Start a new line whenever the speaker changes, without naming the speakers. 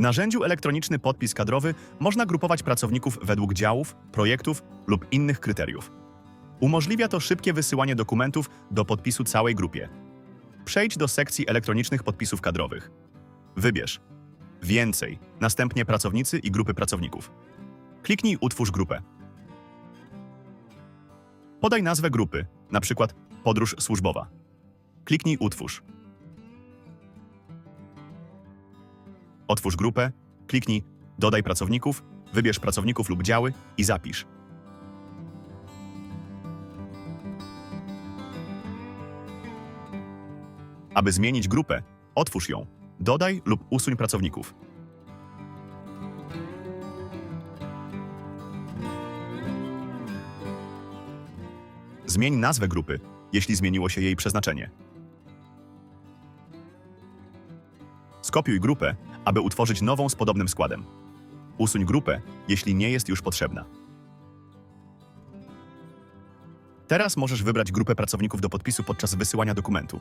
narzędziu elektroniczny podpis kadrowy można grupować pracowników według działów, projektów lub innych kryteriów. Umożliwia to szybkie wysyłanie dokumentów do podpisu całej grupie. Przejdź do sekcji elektronicznych podpisów kadrowych. Wybierz Więcej, następnie pracownicy i grupy pracowników. Kliknij Utwórz grupę. Podaj nazwę grupy, przykład Podróż służbowa. Kliknij Utwórz. Otwórz grupę, kliknij Dodaj pracowników, wybierz pracowników lub działy i zapisz. Aby zmienić grupę, otwórz ją, dodaj lub usuń pracowników. Zmień nazwę grupy, jeśli zmieniło się jej przeznaczenie. Skopiuj grupę, aby utworzyć nową z podobnym składem. Usuń grupę, jeśli nie jest już potrzebna. Teraz możesz wybrać grupę pracowników do podpisu podczas wysyłania dokumentu.